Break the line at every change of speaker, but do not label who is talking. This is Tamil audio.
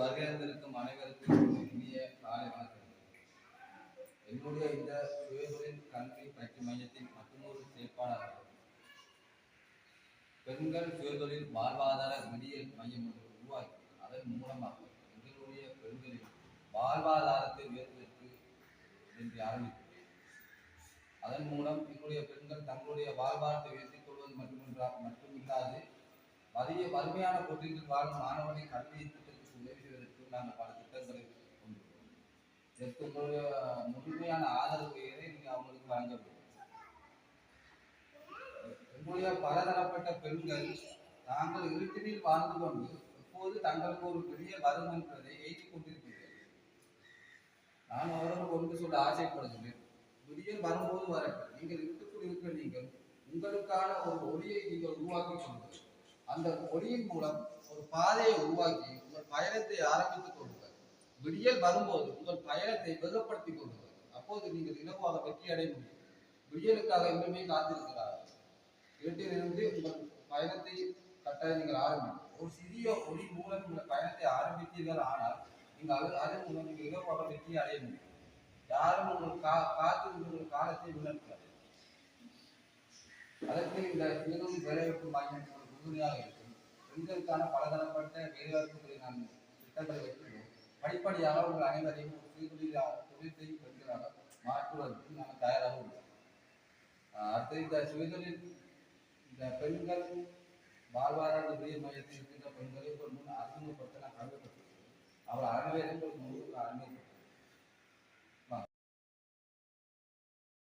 வருகை இருந்திருக்கும் அனைவருக்கும் இனிய காலை வணக்கம் என்னுடைய இந்த சுயதொழில் கல்வி பயிற்சி மையத்தின் மற்றொரு செயற்பாடாக பெண்கள் சுயதொழில் வாழ்வாதார விடியல் மையம் ஒன்று உருவாக்கி அதன் மூலமாக எங்களுடைய பெண்களின் வாழ்வாதாரத்தை உயர்வதற்கு என்று ஆரம்பித்தேன் அதன் மூலம் எங்களுடைய பெண்கள் தங்களுடைய வாழ்வாரத்தை உயர்த்திக் கொள்வது மட்டுமின்றா மட்டுமில்லாது வறிய வறுமையான பொருட்களில் வாழும் மாணவனை கல்வி திட்டத்துக்கு பல திட்டங்களை கொண்டுள்ளோம் இதற்கு உங்களுடைய முழுமையான ஆதரவு நீங்கள் அவங்களுக்கு வழங்க வேண்டும் எங்களுடைய பலதரப்பட்ட பெண்கள் தாங்கள் இருட்டினில் வாழ்ந்து கொண்டு எப்போது தங்களுக்கு ஒரு பெரிய வரும் என்பதை ஏற்றிக் கொண்டிருக்கிறேன் நான் அவர்கள் ஒன்று சொல்ல ஆசைப்படுகிறேன். விடியல் வரும்போது வரட்டும். நீங்கள் இருட்டுக்குள் இருக்க நீங்கள் உங்களுக்கான ஒரு ஒளியை நீங்கள் உருவாக்கி கொள்ளுங்கள். அந்த ஒளியின் மூலம் ஒரு பாதையை உருவாக்கி உங்கள் பயணத்தை ஆரம்பித்துக் கொள்ளுங்கள். விடியல் வரும்போது உங்கள் பயணத்தை வெகுப்படுத்திக் கொள்ளுங்கள். அப்போது நீங்கள் இலவாக வெற்றி அடைய முடியும். விடியலுக்காக இன்னுமே காத்திருக்கிறார்கள் இருட்டிலிருந்து உங்கள் பயணத்தை கட்டாயம் நீங்கள் ஆரம்பிக்கும் ஒரு சிறிய ஒளி மூலம் உங்கள் பயணத்தை ஆரம்பித்தீர்கள் ஆனால் நீங்கள் அது அதன் மூலம் நீங்கள் இலவாக வெற்றி அடைய முடியும். யாரும் உங்கள் கா காத்திருக்கிற காலத்தை உணர்த்தார் அதற்கு இந்த மிகவும் வேலைவாய்ப்பு மையம் உறுதுணையாக இருக்கும். பெண்களுக்கான பலதரப்பட்ட வேலைவாய்ப்புகளை நான் திட்டங்களை வைத்துள்ளோம் படிப்படியாக உங்கள் அனைவரையும் ஒரு சிறுதொழிலாக தொழில் செய்யும் பெண்களாக மாற்றுவதற்கு நாங்கள் தயாராக உள்ளோம் அடுத்து இந்த சுயதொழில் இந்த பெண்கள் வாழ்வாதார உரிய மையத்தில் இருக்கின்ற பெண்களை ஒரு முன் அறிமுகப்படுத்த நான் கருதப்பட்டிருக்கிறேன். அவர் அனைவரும் ஒரு முழு அறிமுகப்படுத்த